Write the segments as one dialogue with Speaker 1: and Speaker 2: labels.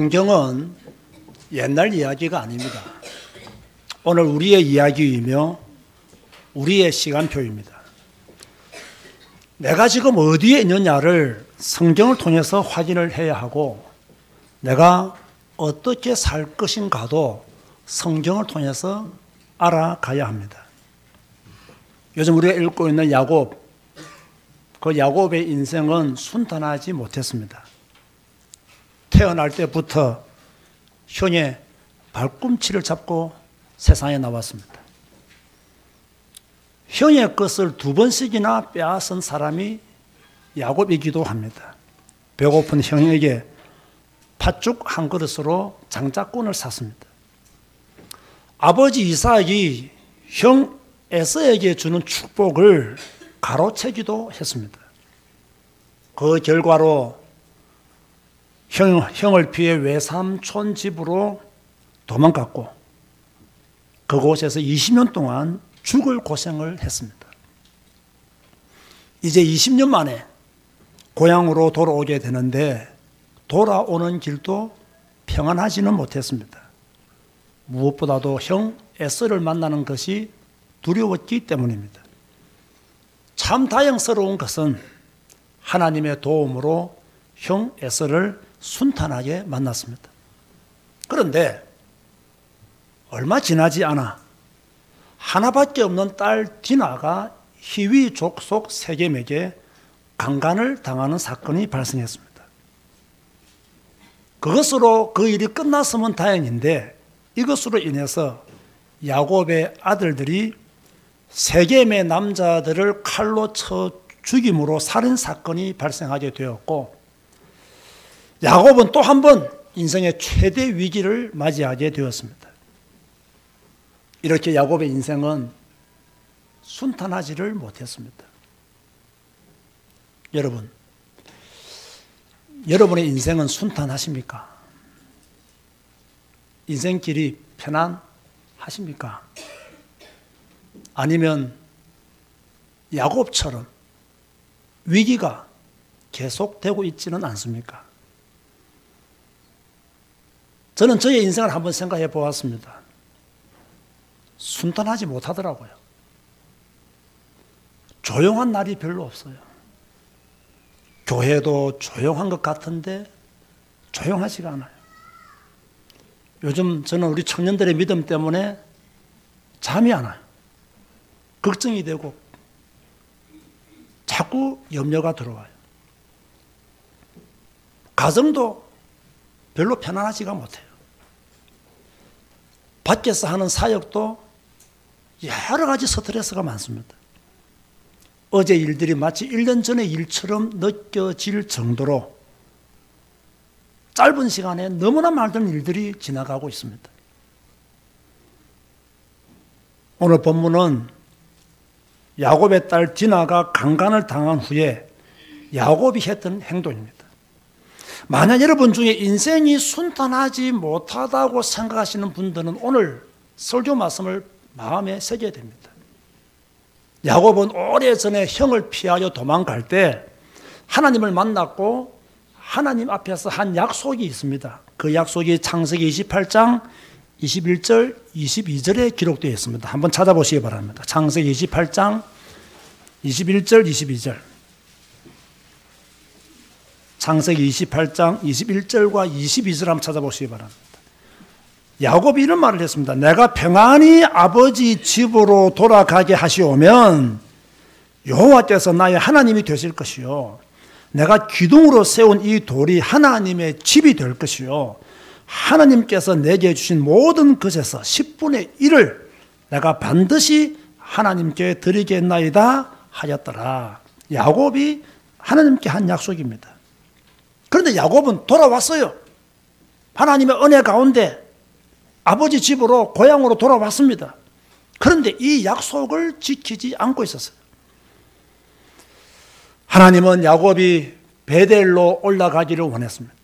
Speaker 1: 성경은 옛날 이야기가 아닙니다. 오늘 우리의 이야기이며 우리의 시간표입니다. 내가 지금 어디에 있느냐를 성경을 통해서 확인을 해야 하고 내가 어떻게 살 것인가도 성경을 통해서 알아가야 합니다. 요즘 우리가 읽고 있는 야곱, 그 야곱의 인생은 순탄하지 못했습니다. 태어날 때부터 형의 발꿈치를 잡고 세상에 나왔습니다. 형의 것을 두 번씩이나 빼앗은 사람이 야곱이기도 합니다. 배고픈 형에게 팥죽 한 그릇으로 장자권을 샀습니다. 아버지 이삭이 형 에서에게 주는 축복을 가로채기도 했습니다. 그 결과로 형, 형을 피해 외삼촌 집으로 도망갔고 그곳에서 20년 동안 죽을 고생을 했습니다. 이제 20년 만에 고향으로 돌아오게 되는데 돌아오는 길도 평안하지는 못했습니다. 무엇보다도 형 에서를 만나는 것이 두려웠기 때문입니다. 참 다행스러운 것은 하나님의 도움으로 형 에서를 순탄하게 만났습니다. 그런데 얼마 지나지 않아 하나밖에 없는 딸 디나가 희위 족속 세겜에게 강간을 당하는 사건이 발생했습니다. 그것으로 그 일이 끝났으면 다행인데 이것으로 인해서 야곱의 아들들이 세겜의 남자들을 칼로 쳐 죽임으로 살인 사건이 발생하게 되었고 야곱은 또 한 번 인생의 최대 위기를 맞이하게 되었습니다. 이렇게 야곱의 인생은 순탄하지를 못했습니다. 여러분, 여러분의 인생은 순탄하십니까? 인생길이 편안하십니까? 아니면 야곱처럼 위기가 계속되고 있지는 않습니까? 저는 저의 인생을 한번 생각해 보았습니다. 순탄하지 못하더라고요. 조용한 날이 별로 없어요. 교회도 조용한 것 같은데 조용하지가 않아요. 요즘 저는 우리 청년들의 믿음 때문에 잠이 안 와요. 걱정이 되고 자꾸 염려가 들어와요. 가정도 별로 편안하지가 못해요. 밖에서 하는 사역도 여러 가지 스트레스가 많습니다. 어제 일들이 마치 1년 전의 일처럼 느껴질 정도로 짧은 시간에 너무나 많은 일들이 지나가고 있습니다. 오늘 본문은 야곱의 딸 디나가 강간을 당한 후에 야곱이 했던 행동입니다. 만약 여러분 중에 인생이 순탄하지 못하다고 생각하시는 분들은 오늘 설교 말씀을 마음에 새겨야 됩니다. 야곱은 오래전에 형을 피하여 도망갈 때 하나님을 만났고 하나님 앞에서 한 약속이 있습니다. 그 약속이 창세기 28장 21절, 22절에 기록되어 있습니다. 한번 찾아보시기 바랍니다. 창세기 28장 21절, 22절. 창세기 28장 21절과 22절 한번 찾아보시기 바랍니다. 야곱이 이런 말을 했습니다. 내가 평안히 아버지 집으로 돌아가게 하시오면 여호와께서 나의 하나님이 되실 것이요. 내가 기둥으로 세운 이 돌이 하나님의 집이 될 것이요. 하나님께서 내게 주신 모든 것에서 10분의 1을 내가 반드시 하나님께 드리겠나이다 하였더라. 야곱이 하나님께 한 약속입니다. 그런데 야곱은 돌아왔어요. 하나님의 은혜 가운데 아버지 집으로 고향으로 돌아왔습니다. 그런데 이 약속을 지키지 않고 있었어요. 하나님은 야곱이 베델로 올라가기를 원했습니다.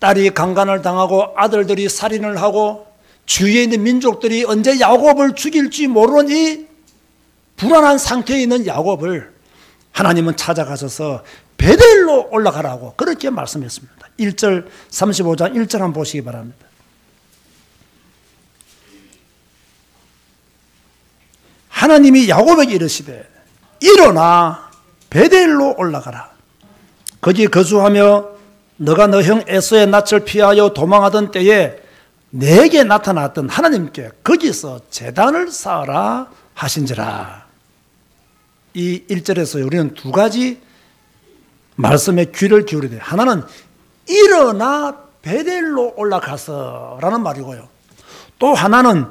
Speaker 1: 딸이 강간을 당하고 아들들이 살인을 하고 주위에 있는 민족들이 언제 야곱을 죽일지 모르는 이 불안한 상태에 있는 야곱을 하나님은 찾아가셔서 베델로 올라가라고 그렇게 말씀했습니다. 1절 35장 1절 한번 보시기 바랍니다. 하나님이 야곱에게 이르시되 일어나 베델로 올라가라. 거기 거주하며 너가 너 형 에서의 낯을 피하여 도망하던 때에 내게 나타났던 하나님께 거기서 재단을 쌓아라 하신지라. 이 1절에서 우리는 두 가지 말씀에 귀를 돼요. 하나는 일어나 베델로 올라가서라는 말이고요. 또 하나는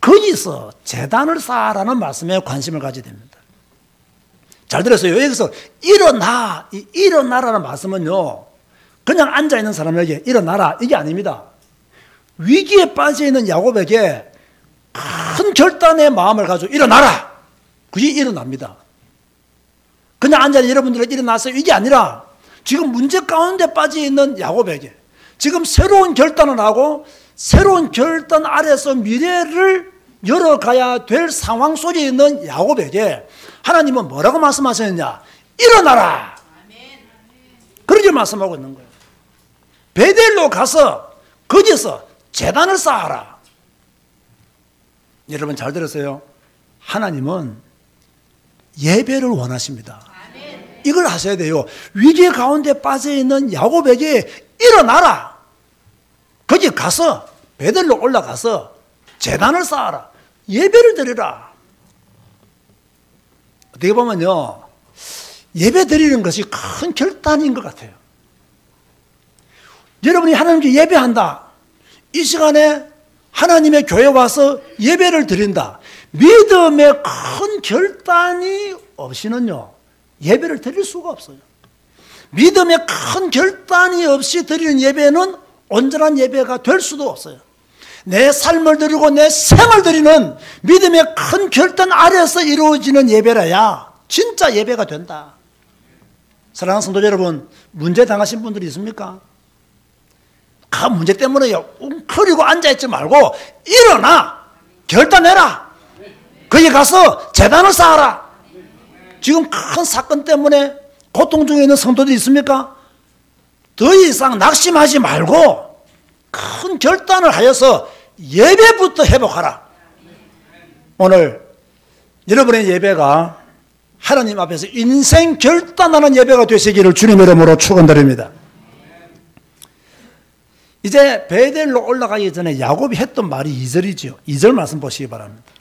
Speaker 1: 거기서 재단을 쌓아라는 말씀에 관심을 가져야 됩니다. 잘 들었어요. 여기서 일어나, 이 일어나라는 말씀은요, 그냥 앉아있는 사람에게 일어나라, 이게 아닙니다. 위기에 빠져있는 야곱에게 큰 결단의 마음을 가지고 일어나라! 그게 일어납니다. 그냥 앉아있는 여러분들은 일어나세요. 이게 아니라 지금 문제 가운데 빠져 있는 야곱에게 지금 새로운 결단을 하고 새로운 결단 아래서 미래를 열어가야 될 상황 속에 있는 야곱에게 하나님은 뭐라고 말씀하셨느냐? 일어나라! 그렇게 말씀하고 있는 거예요. 베델로 가서 거기서 재단을 쌓아라. 여러분 잘 들었어요? 하나님은 예배를 원하십니다. 이걸 하셔야 돼요. 위기 가운데 빠져 있는 야곱에게 일어나라. 거기 가서 베델로 올라가서 재단을 쌓아라. 예배를 드리라. 어떻게 보면요. 예배 드리는 것이 큰 결단인 것 같아요. 여러분이 하나님께 예배한다. 이 시간에 하나님의 교회 와서 예배를 드린다. 믿음의 큰 결단이 없이는요, 예배를 드릴 수가 없어요. 믿음의 큰 결단이 없이 드리는 예배는 온전한 예배가 될 수도 없어요. 내 삶을 드리고 내 생을 드리는 믿음의 큰 결단 아래서 이루어지는 예배라야 진짜 예배가 된다. 사랑하는 성도 여러분, 문제 당하신 분들이 있습니까? 그 문제 때문에 웅크리고 앉아있지 말고 일어나! 결단해라! 거기 가서 재단을 쌓아라! 지금 큰 사건 때문에 고통 중에 있는 성도들이 있습니까? 더 이상 낙심하지 말고 큰 결단을 하여서 예배부터 회복하라. 오늘 여러분의 예배가 하나님 앞에서 인생 결단하는 예배가 되시기를 주님 이름으로 축원드립니다. 이제 베델로 올라가기 전에 야곱이 했던 말이 2절이죠. 2절 말씀 보시기 바랍니다.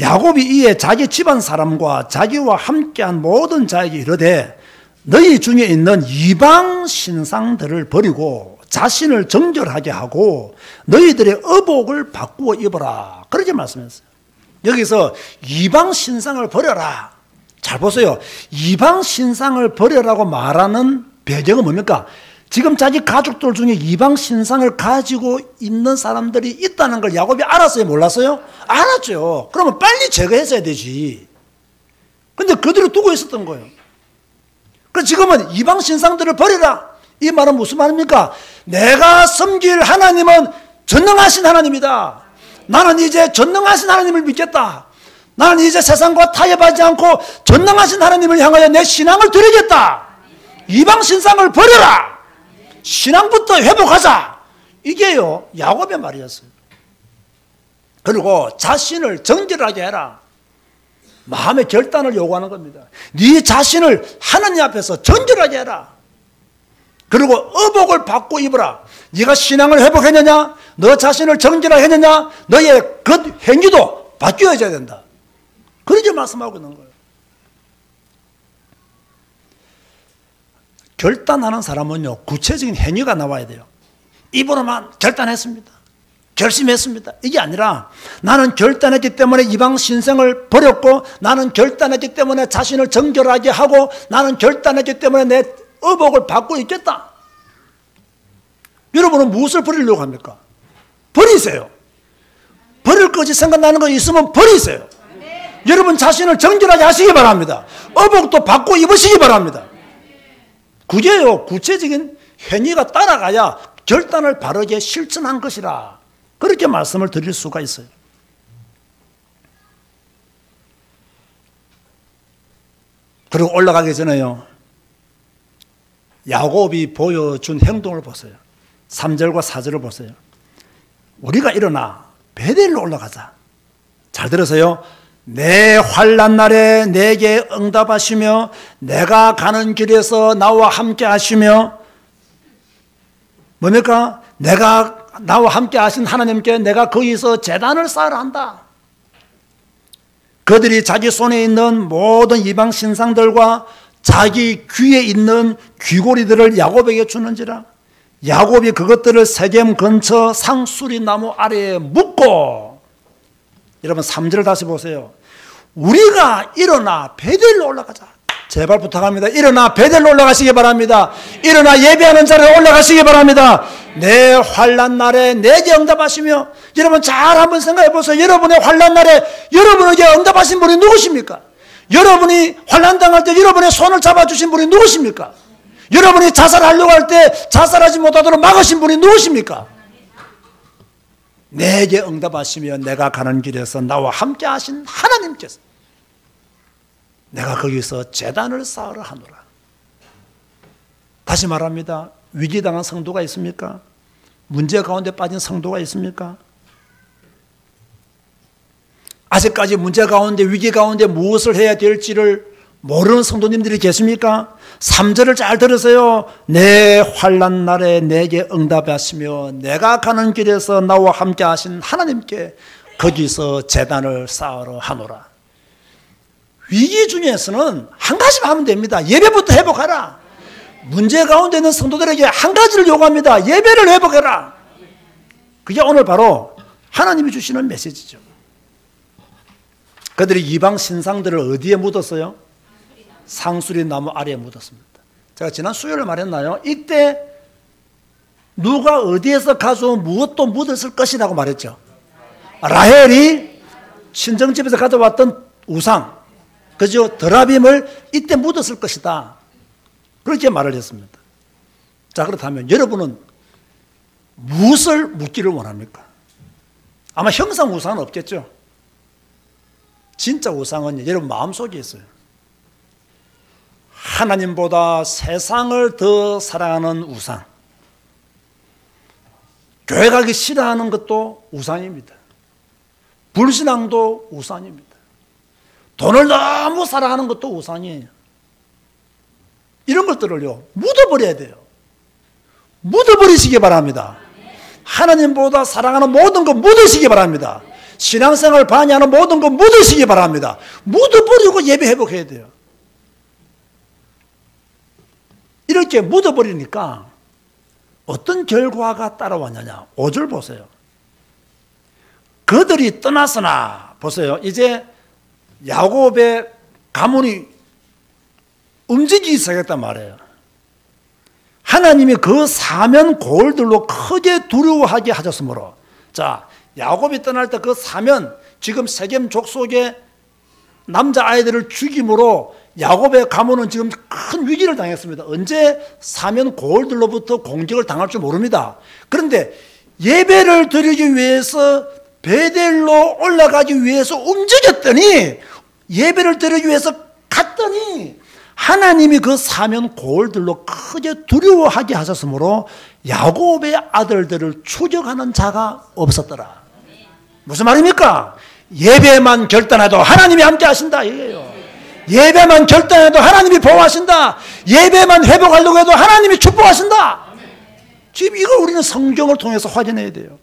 Speaker 1: 야곱이 이에 자기 집안 사람과 자기와 함께한 모든 자에게 이르되 너희 중에 있는 이방 신상들을 버리고 자신을 정결하게 하고 너희들의 의복을 바꾸어 입어라. 그렇게 말씀했어요. 여기서 이방 신상을 버려라. 잘 보세요. 이방 신상을 버려라고 말하는 배경은 뭡니까? 지금 자기 가족들 중에 이방 신상을 가지고 있는 사람들이 있다는 걸 야곱이 알았어요? 몰랐어요? 알았죠. 그러면 빨리 제거했어야 되지. 근데 그대로 두고 있었던 거예요. 그 지금은 이방 신상들을 버리라. 이 말은 무슨 말입니까? 내가 섬길 하나님은 전능하신 하나님이다. 나는 이제 전능하신 하나님을 믿겠다. 나는 이제 세상과 타협하지 않고 전능하신 하나님을 향하여 내 신앙을 드리겠다. 이방 신상을 버려라. 신앙부터 회복하자. 이게요, 야곱의 말이었어요. 그리고 자신을 정결하게 해라. 마음의 결단을 요구하는 겁니다. 네 자신을 하나님 앞에서 정결하게 해라. 그리고 의복을 받고 입어라. 네가 신앙을 회복했느냐? 너 자신을 정결하게 했느냐? 너의 그 행위도 바뀌어져야 된다. 그렇게 말씀하고 있는 거예요. 결단하는 사람은요, 구체적인 행위가 나와야 돼요. 입으로만 결단했습니다. 결심했습니다. 이게 아니라 나는 결단했기 때문에 이방 신생을 버렸고 나는 결단했기 때문에 자신을 정결하게 하고 나는 결단했기 때문에 내 의복을 받고 있겠다. 여러분은 무엇을 버리려고 합니까? 버리세요. 버릴 것이 생각나는 거 있으면 버리세요. 네. 여러분 자신을 정결하게 하시기 바랍니다. 의복도 받고 입으시기 바랍니다. 그게요, 구체적인 행위가 따라가야 결단을 바르게 실천한 것이라. 그렇게 말씀을 드릴 수가 있어요. 그리고 올라가기 전에요. 야곱이 보여준 행동을 보세요. 3절과 4절을 보세요. 우리가 일어나 베델로 올라가자. 잘 들으세요. 내 환란 날에 내게 응답하시며 내가 가는 길에서 나와 함께 하시며 뭡니까? 내가 나와 함께 하신 하나님께 내가 거기서 재단을 쌓으라 한다. 그들이 자기 손에 있는 모든 이방 신상들과 자기 귀에 있는 귀고리들을 야곱에게 주는지라. 야곱이 그것들을 세겜 근처 상수리 나무 아래에 묻고 여러분 3절 다시 보세요. 우리가 일어나 베델로 올라가자. 제발 부탁합니다. 일어나 베델로 올라가시기 바랍니다. 일어나 예배하는 자리에 올라가시기 바랍니다. 내 환란 날에 내게 응답하시며 여러분 잘 한번 생각해 보세요. 여러분의 환란 날에 여러분에게 응답하신 분이 누구십니까? 여러분이 환란 당할 때 여러분의 손을 잡아 주신 분이 누구십니까? 여러분이 자살하려고 할 때 자살하지 못하도록 막으신 분이 누구십니까? 내게 응답하시며 내가 가는 길에서 나와 함께 하신 하나님께서 내가 거기서 재단을 쌓으라 하노라. 다시 말합니다. 위기당한 성도가 있습니까? 문제 가운데 빠진 성도가 있습니까? 아직까지 문제 가운데 위기 가운데 무엇을 해야 될지를 모르는 성도님들이 계십니까? 3절을 잘 들으세요. 내 환란 날에 내게 응답하시며 내가 가는 길에서 나와 함께 하신 하나님께 거기서 재단을 쌓으러 하노라. 위기 중에서는 한 가지만 하면 됩니다. 예배부터 회복하라. 문제 가운데 있는 성도들에게 한 가지를 요구합니다. 예배를 회복해라. 그게 오늘 바로 하나님이 주시는 메시지죠. 그들이 이방 신상들을 어디에 묻었어요? 상수리 나무 아래에 묻었습니다. 제가 지난 수요일에 말했나요? 이때 누가 어디에서 가져온 무엇도 묻었을 것이라고 말했죠. 라헬이 친정집에서 가져왔던 우상, 그죠? 드라빔을 이때 묻었을 것이다. 그렇게 말을 했습니다. 자, 그렇다면 여러분은 무엇을 묻기를 원합니까? 아마 형상 우상은 없겠죠? 진짜 우상은 여러분 마음속에 있어요. 하나님보다 세상을 더 사랑하는 우상. 교회 가기 싫어하는 것도 우상입니다. 불신앙도 우상입니다. 돈을 너무 사랑하는 것도 우상이에요. 이런 것들을요, 묻어버려야 돼요. 묻어버리시기 바랍니다. 하나님보다 사랑하는 모든 것 묻으시기 바랍니다. 신앙생활 반의하는 모든 것 묻으시기 바랍니다. 묻어버리고 예배 회복해야 돼요. 이렇게 묻어버리니까 어떤 결과가 따라왔느냐. 5절 보세요. 그들이 떠났으나, 보세요. 이제 야곱의 가문이 움직이기 시작했단 말이에요. 하나님이 그 사면 골들로 크게 두려워하게 하셨으므로 자 야곱이 떠날 때 그 사면 지금 세겜 족속의 남자 아이들을 죽임으로 야곱의 가문은 지금 큰 위기를 당했습니다. 언제 사면 골들로부터 공격을 당할 줄 모릅니다. 그런데 예배를 드리기 위해서 베델로 올라가기 위해서 움직였더니 예배를 드리기 위해서 갔더니 하나님이 그 사면 고을들로 크게 두려워하게 하셨으므로 야곱의 아들들을 추격하는 자가 없었더라. 무슨 말입니까? 예배만 결단해도 하나님이 함께 하신다 이거예요. 예배만 결단해도 하나님이 보호하신다. 예배만 회복하려고 해도 하나님이 축복하신다. 지금 이걸 우리는 성경을 통해서 확인해야 돼요.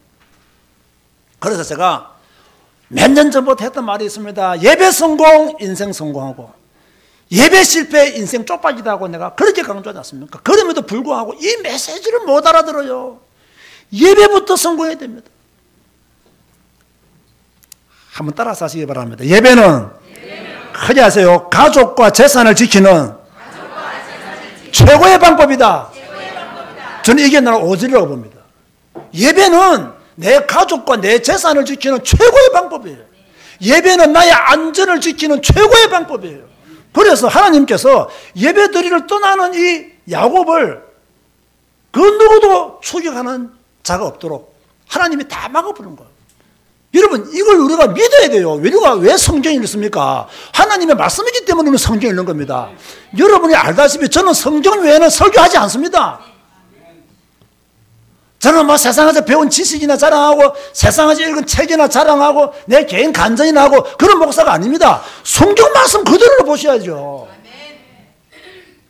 Speaker 1: 그래서 제가 몇 년 전부터 했던 말이 있습니다. 예배 성공, 인생 성공하고 예배 실패, 인생 쪽박이다고 내가 그렇게 강조하지 않습니까? 그럼에도 불구하고 이 메시지를 못 알아들어요. 예배부터 성공해야 됩니다. 한번 따라서 하시기 바랍니다. 예배는, 크게 하세요. 가족과 재산을 지키는 최고의 방법이다. 저는 이게 나는 오지라고 봅니다. 예배는 내 가족과 내 재산을 지키는 최고의 방법이에요. 예배는 나의 안전을 지키는 최고의 방법이에요. 그래서 하나님께서 예배드리를 떠나는 이 야곱을 그 누구도 추격하는 자가 없도록 하나님이 다 막아버린 거예요. 여러분 이걸 우리가 믿어야 돼요. 우리가 왜 성경을 읽습니까? 하나님의 말씀이기 때문에 우리는 성경을 읽는 겁니다. 여러분이 알다시피 저는 성경 외에는 설교하지 않습니다. 저는 뭐 세상에서 배운 지식이나 자랑하고 세상에서 읽은 책이나 자랑하고 내 개인 간증이나 하고 그런 목사가 아닙니다. 성경 말씀 그대로 보셔야죠.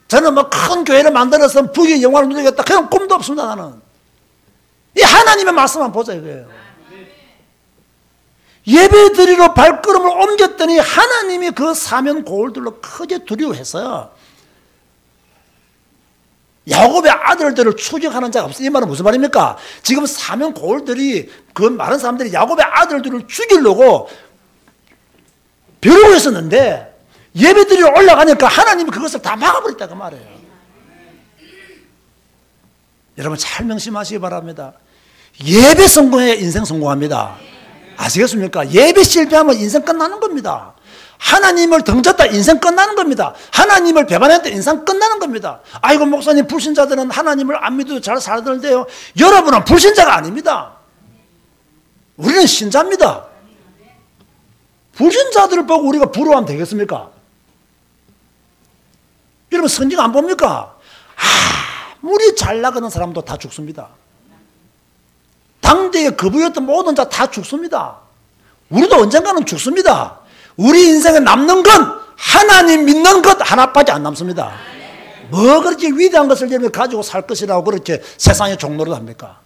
Speaker 1: 저는 뭐 큰 교회를 만들어서 부귀 영광을 누리겠다. 그런 꿈도 없습니다, 나는. 이 하나님의 말씀만 보자 이거예요. 예배 드리러 발걸음을 옮겼더니 하나님이 그 사면 고울들로 크게 두려워해서 야곱의 아들들을 추격하는 자가 없어. 이 말은 무슨 말입니까? 지금 사면 고울들이 그 많은 사람들이 야곱의 아들들을 죽이려고 벼르고 있었는데 예배들이 올라가니까 하나님이 그것을 다 막아버렸다 그 말이에요. 여러분 잘 명심하시기 바랍니다. 예배 성공해 인생 성공합니다. 아시겠습니까? 예배 실패하면 인생 끝나는 겁니다. 하나님을 덩쳤다 인생 끝나는 겁니다. 하나님을 배반했다 인생 끝나는 겁니다. 아이고 목사님 불신자들은 하나님을 안 믿어도 잘 살던데요. 여러분은 불신자가 아닙니다. 우리는 신자입니다. 불신자들을 보고 우리가 부러워하면 되겠습니까? 여러분 성경 안 봅니까? 아무리 잘 나가는 사람도 다 죽습니다. 당대의 거부였던 모든 자 다 죽습니다. 우리도 언젠가는 죽습니다. 우리 인생에 남는 건 하나님 믿는 것 하나밖에 안 남습니다. 뭐 그렇게 위대한 것을 가지고 살 것이라고 그렇게 세상의 종로를 합니까?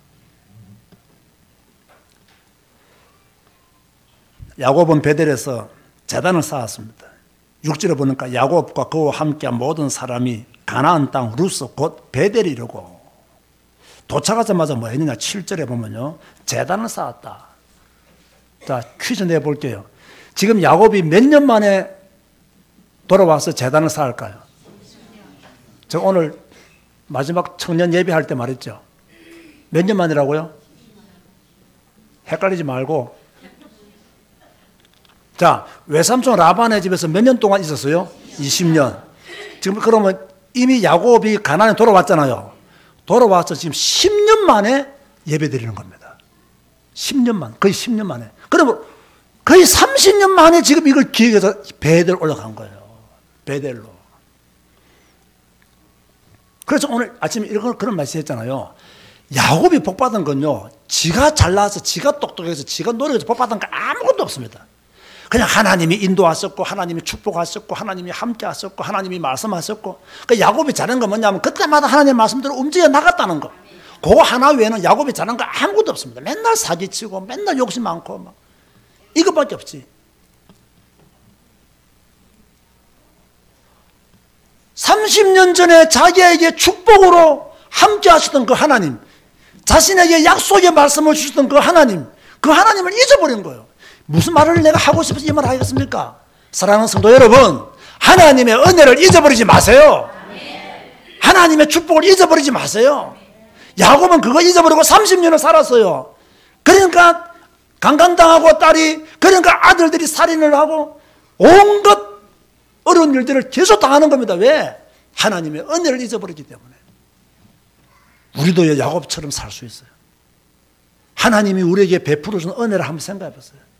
Speaker 1: 야곱은 베델에서 재단을 쌓았습니다. 육지를 보니까 야곱과 그와 함께한 모든 사람이 가나안 땅 루스 곧 베델이라고 도착하자마자 뭐 했느냐 7절에 보면요 재단을 쌓았다. 자 퀴즈 내볼게요. 지금 야곱이 몇 년 만에 돌아와서 재단을 쌓을까요? 저 오늘 마지막 청년 예배할 때 말했죠. 몇 년 만이라고요? 헷갈리지 말고. 자, 외삼촌 라반의 집에서 몇 년 동안 있었어요? 20년. 지금 그러면 이미 야곱이 가난에 돌아왔잖아요. 돌아와서 지금 10년 만에 예배 드리는 겁니다. 10년 만, 거의 10년 만에. 그러면 거의 30년 만에 지금 이걸 기획해서 베델 올라간 거예요. 베델로. 그래서 오늘 아침에 이런 그런 말씀 했잖아요. 야곱이 복 받은 건요, 지가 잘나서, 지가 똑똑해서, 지가 노력해서 복 받은 거 아무것도 없습니다. 그냥 하나님이 인도하셨고, 하나님이 축복하셨고, 하나님이 함께 하셨고, 하나님이 말씀하셨고, 그 야곱이 잘한 건 뭐냐면, 그때마다 하나님 말씀대로 움직여 나갔다는 거. 그거 하나 외에는 야곱이 잘한 거 아무것도 없습니다. 맨날 사기치고, 맨날 욕심 많고, 막. 이것밖에 없지. 30년 전에 자기에게 축복으로 함께 하시던 그 하나님, 자신에게 약속의 말씀을 주셨던 그 하나님, 그 하나님을 잊어버린 거예요. 무슨 말을 내가 하고 싶어서 이 말을 하겠습니까? 사랑하는 성도 여러분, 하나님의 은혜를 잊어버리지 마세요. 하나님의 축복을 잊어버리지 마세요. 야곱은 그거 잊어버리고 30년을 살았어요. 그러니까 강간당하고 딸이 그러니까 아들들이 살인을 하고 온갖 어려운 일들을 계속 당하는 겁니다. 왜? 하나님의 은혜를 잊어버리기 때문에. 우리도 야곱처럼 살 수 있어요. 하나님이 우리에게 베풀어 준 은혜를 한번 생각해 보세요.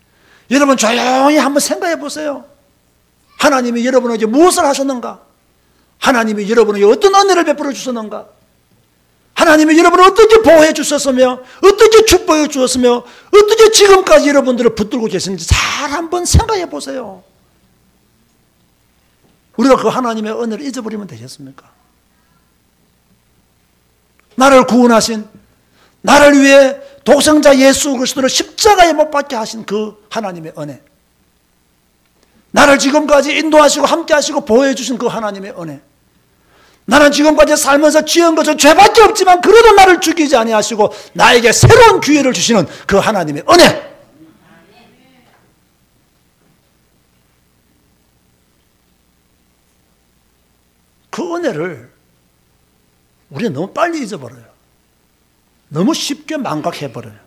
Speaker 1: 여러분 조용히 한번 생각해 보세요. 하나님이 여러분에게 무엇을 하셨는가? 하나님이 여러분에게 어떤 은혜를 베풀어 주셨는가? 하나님이 여러분을 어떻게 보호해 주셨으며 어떻게 축복해 주었으며 어떻게 지금까지 여러분들을 붙들고 계신지 잘 한번 생각해 보세요. 우리가 그 하나님의 은혜를 잊어버리면 되겠습니까? 나를 구원하신 나를 위해 독생자 예수 그리스도를 십자가에 못 박게 하신 그 하나님의 은혜. 나를 지금까지 인도하시고 함께 하시고 보호해 주신 그 하나님의 은혜. 나는 지금까지 살면서 지은 것은 죄밖에 없지만 그래도 나를 죽이지 아니하시고 나에게 새로운 기회를 주시는 그 하나님의 은혜. 그 은혜를 우리는 너무 빨리 잊어버려요. 너무 쉽게 망각해버려요.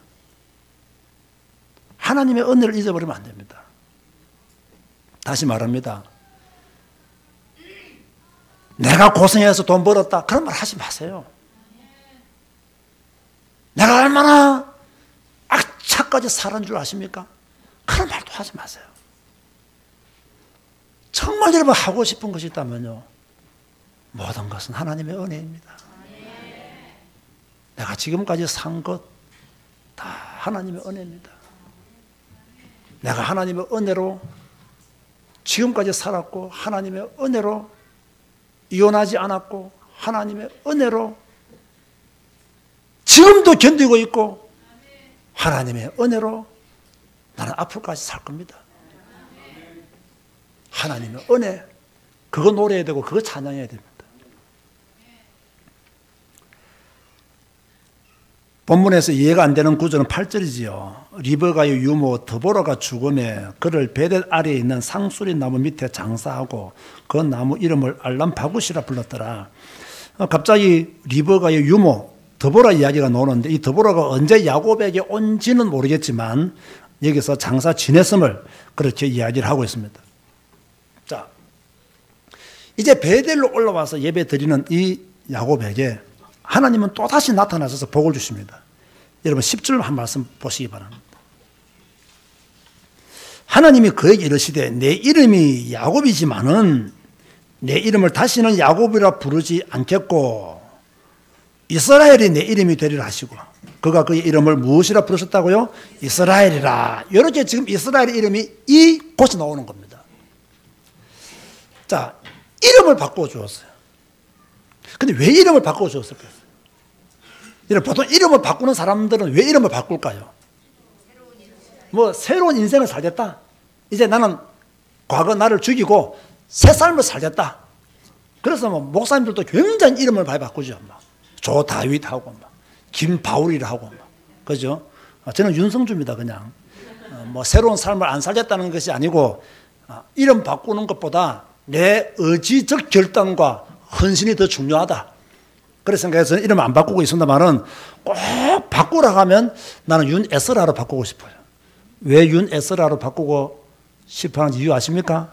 Speaker 1: 하나님의 은혜를 잊어버리면 안 됩니다. 다시 말합니다. 내가 고생해서 돈 벌었다. 그런 말 하지 마세요. 내가 얼마나 악착까지 살은 줄 아십니까? 하지 마세요. 정말 여러분 하고 싶은 것이 있다면요. 모든 것은 하나님의 은혜입니다. 내가 지금까지 산 것 다 하나님의 은혜입니다. 내가 하나님의 은혜로 지금까지 살았고 하나님의 은혜로 이혼하지 않았고 하나님의 은혜로 지금도 견디고 있고 하나님의 은혜로 나는 앞으로까지 살 겁니다. 하나님의 은혜 그거 노래해야 되고 그거 찬양해야 됩니다. 본문에서 이해가 안 되는 구조는 8절이지요. 리버가의 유모 더보라가 죽음에 그를 베델 아래에 있는 상수리 나무 밑에 장사하고 그 나무 이름을 알람바굿이라 불렀더라. 어, 갑자기 리버가의 유모 더보라 이야기가 나오는데 이 더보라가 언제 야곱에게 온지는 모르겠지만 여기서 장사 지냈음을 그렇게 이야기를 하고 있습니다. 자, 이제 베델로 올라와서 예배 드리는 이 야곱에게 하나님은 또다시 나타나셔서 복을 주십니다. 여러분 10절 한 말씀 보시기 바랍니다. 하나님이 그에게 이르시되 내 이름이 야곱이지만은 내 이름을 다시는 야곱이라 부르지 않겠고 이스라엘이 내 이름이 되리라 하시고 그가 그의 이름을 무엇이라 부르셨다고요? 이스라엘이라. 이렇게 지금 이스라엘 이름이 이 곳이 나오는 겁니다. 자, 이름을 바꿔 주었어요. 근데 왜 이름을 바꿔 주었을까요? 보통 이름을 바꾸는 사람들은 왜 이름을 바꿀까요? 뭐 새로운 인생을 살겠다. 이제 나는 과거 나를 죽이고 새 삶을 살겠다. 그래서 뭐 목사님들도 굉장히 이름을 많이 바꾸죠. 막. 조다윗하고 막 김바울이라고 막. 그죠? 저는 윤성주입니다. 그냥 어, 뭐 새로운 삶을 안 살겠다는 것이 아니고 어, 이름 바꾸는 것보다 내 의지적 결단과 헌신이 더 중요하다. 그래서 생각해서 이름 안 바꾸고 있습니다만은 꼭 바꾸라 하면 나는 윤에스라로 바꾸고 싶어요. 왜 윤에스라로 바꾸고 싶어 하는지 이유 아십니까?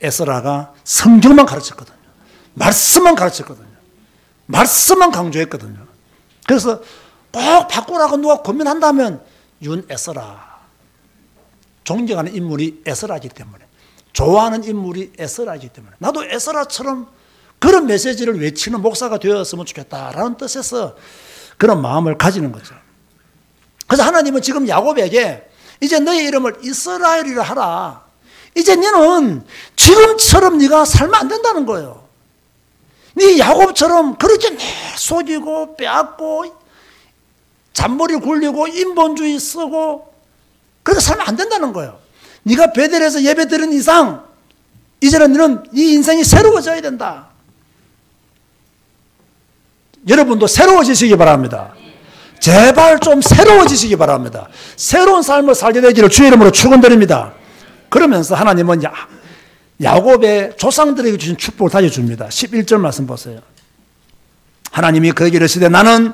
Speaker 1: 에스라가 성경만 가르쳤거든요. 말씀만 가르쳤거든요. 말씀만 강조했거든요. 그래서 꼭 바꾸라고 누가 고민한다면 윤에스라. 존경하는 인물이 에스라이기 때문에. 좋아하는 인물이 에스라이기 때문에. 나도 에스라처럼 그런 메시지를 외치는 목사가 되었으면 좋겠다라는 뜻에서 그런 마음을 가지는 거죠. 그래서 하나님은 지금 야곱에게 이제 너의 이름을 이스라엘이라 하라. 이제 너는 지금처럼 네가 살면 안 된다는 거예요. 네 야곱처럼 그렇게 내 속이고 빼앗고 잔머리 굴리고 인본주의 쓰고 그렇게 살면 안 된다는 거예요. 네가 베델에서 예배 드린 이상 이제는 너는 네 인생이 새로워져야 된다. 여러분도 새로워지시기 바랍니다. 제발 좀 새로워지시기 바랍니다. 새로운 삶을 살게 되기를 주의 이름으로 축원드립니다. 그러면서 하나님은 야, 야곱의 조상들에게 주신 축복을 다시 줍니다. 11절 말씀 보세요. 하나님이 그에게 이르시되 나는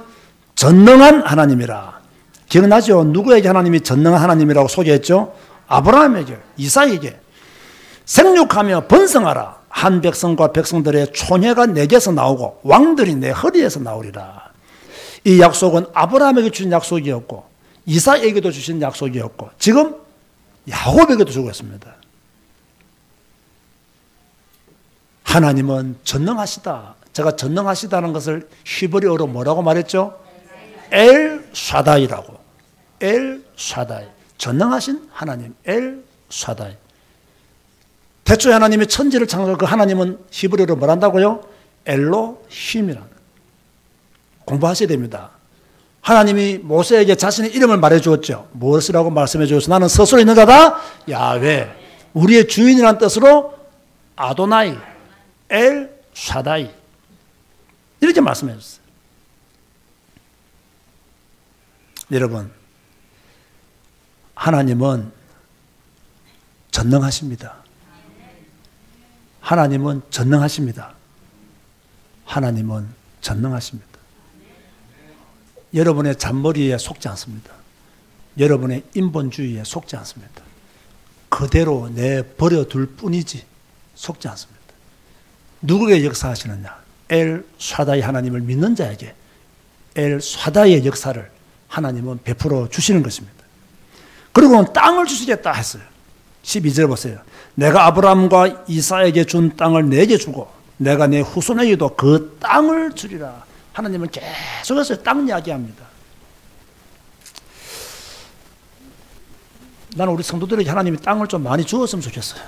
Speaker 1: 전능한 하나님이라. 기억나죠? 누구에게 하나님이 전능한 하나님이라고 소개했죠? 아브라함에게, 이사에게 생육하며 번성하라. 한 백성과 백성들의 총회가 내게서 나오고 왕들이 내 허리에서 나오리라. 이 약속은 아브라함에게 주신 약속이었고 이사에게도 주신 약속이었고 지금 야곱에게도 주고 있습니다. 하나님은 전능하시다. 제가 전능하시다는 것을 히브리어로 뭐라고 말했죠? 엘 샤다이라고. 엘 샤다이. 전능하신 하나님 엘 샤다이. 대초에 하나님이 천지를 창조한 그 하나님은 히브리어로 뭘 한다고요? 엘로힘이라는 공부하셔야 됩니다. 하나님이 모세에게 자신의 이름을 말해 주었죠. 무엇이라고 말씀해 주었어? 나는 스스로 있는 자다. 야외. 우리의 주인이라는 뜻으로 아도나이, 엘 샤다이. 이렇게 말씀해 줬어요. 여러분, 하나님은 전능하십니다. 하나님은 전능하십니다. 하나님은 전능하십니다. 여러분의 잔머리에 속지 않습니다. 여러분의 인본주의에 속지 않습니다. 그대로 내버려 둘 뿐이지 속지 않습니다. 누구에게 역사하시느냐? 엘 샤다이 하나님을 믿는 자에게 엘 샤다이의 역사를 하나님은 베풀어 주시는 것입니다. 그리고는 땅을 주시겠다 했어요. 12절 보세요. 내가 아브라함과 이사에게 준 땅을 내게 주고 내가 내 후손에게도 그 땅을 주리라. 하나님은 계속해서 땅 이야기합니다. 나는 우리 성도들에게 하나님이 땅을 좀 많이 주었으면 좋겠어요.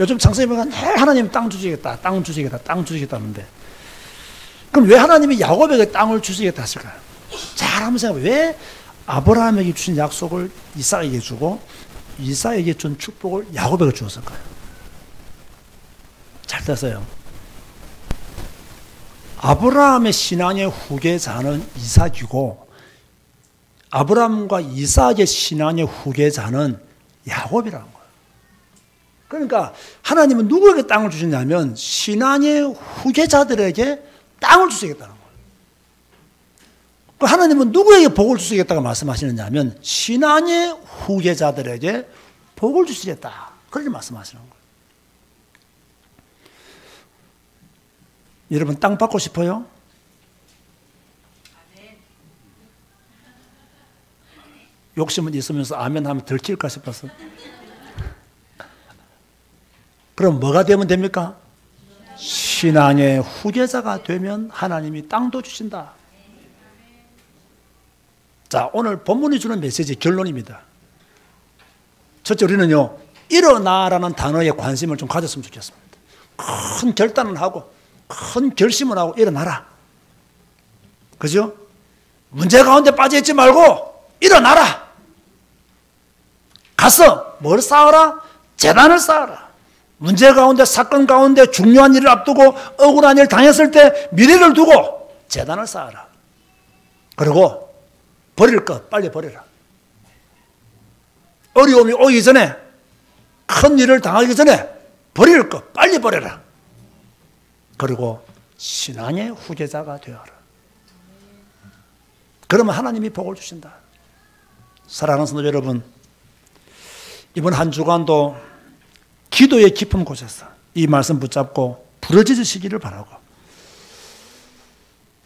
Speaker 1: 요즘 늘 하나님 땅 주시겠다, 땅 주시겠다, 땅 주시겠다는데 그럼 왜 하나님이 야곱에게 땅을 주시겠다 했을까요? 잘 한번 생각해 왜 아브라함에게 주신 약속을 이삭에게 주고 이삭에게 준 축복을 야곱에게 주었을까요? 잘 됐어요. 아브라함의 신앙의 후계자는 이삭이고 아브라함과 이삭의 신앙의 후계자는 야곱이라는 거예요. 그러니까 하나님은 누구에게 땅을 주셨냐면 신앙의 후계자들에게 땅을 주시겠다는 거예요. 그 하나님은 누구에게 복을 주시겠다고 말씀하시느냐면 신앙의 후계자들에게 복을 주시겠다. 그렇게 말씀하시는 거예요. 여러분 땅 받고 싶어요? 욕심은 있으면서 아멘 하면 들킬까 싶어서. 그럼 뭐가 되면 됩니까? 신앙의 후계자가 되면 하나님이 땅도 주신다. 자, 오늘 본문이 주는 메시지 결론입니다. 첫째, 우리는요, 일어나라는 단어에 관심을 좀 가졌으면 좋겠습니다. 큰 결단을 하고, 큰 결심을 하고 일어나라. 그죠? 문제 가운데 빠져있지 말고, 일어나라! 가서 뭘 쌓아라? 재단을 쌓아라. 문제 가운데 사건 가운데 중요한 일을 앞두고 억울한 일을 당했을 때 미래를 두고 재단을 쌓아라. 그리고 버릴 것 빨리 버려라. 어려움이 오기 전에 큰 일을 당하기 전에 버릴 것 빨리 버려라. 그리고 신앙의 후계자가 되어라. 그러면 하나님이 복을 주신다. 사랑하는 성도 여러분, 이번 한 주간도 기도의 깊은 곳에서 이 말씀 붙잡고 부러지시기를 바라고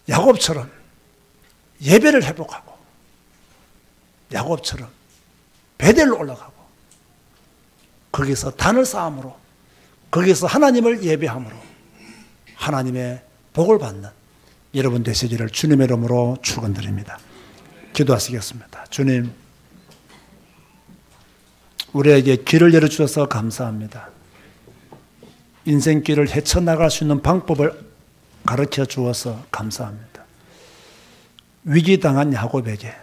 Speaker 1: 야곱처럼 예배를 회복하고 야곱처럼 베델로 올라가고 거기서 단을 쌓음으로 거기서 하나님을 예배함으로 하나님의 복을 받는 여러분 되시기를 주님의 이름으로 축원드립니다. 기도하시겠습니다. 주님 우리에게 길을 열어 주셔서 감사합니다. 인생길을 헤쳐나갈 수 있는 방법을 가르쳐 주어서 감사합니다. 위기당한 야곱에게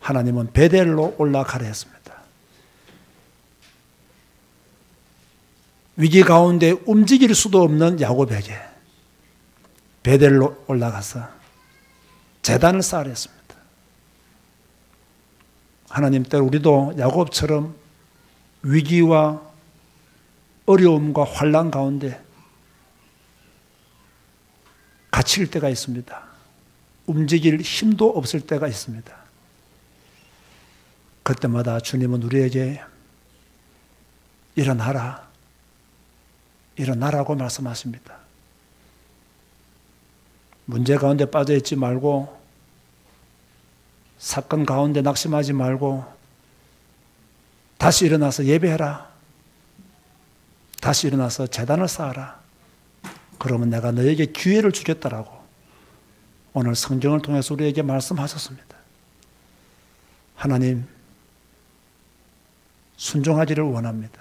Speaker 1: 하나님은 베델로 올라가려 했습니다. 위기 가운데 움직일 수도 없는 야곱에게 베델로 올라가서 재단을 쌓으려 했습니다. 하나님 때로 우리도 야곱처럼 위기와 어려움과 환란 가운데 갇힐 때가 있습니다. 움직일 힘도 없을 때가 있습니다. 그때마다 주님은 우리에게 일어나라, 일어나라고 말씀하십니다. 문제 가운데 빠져 있지 말고, 사건 가운데 낙심하지 말고, 다시 일어나서 예배해라. 다시 일어나서 재단을 쌓아라. 그러면 내가 너에게 기회를 주겠다라고 오늘 성경을 통해서 우리에게 말씀하셨습니다. 하나님, 순종하기를 원합니다.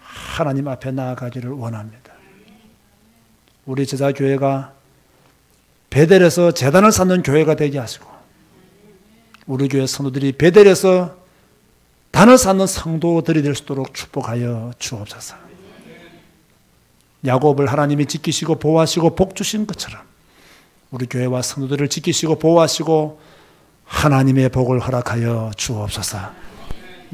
Speaker 1: 하나님 앞에 나아가기를 원합니다. 우리 제자교회가 베델에서 재단을 쌓는 교회가 되게 하시고, 우리 교회 성도들이 베델에서 단을 쌓는 성도들이 될 수 있도록 축복하여 주옵소서. 야곱을 하나님이 지키시고 보호하시고 복 주신 것처럼 우리 교회와 성도들을 지키시고 보호하시고 하나님의 복을 허락하여 주옵소서.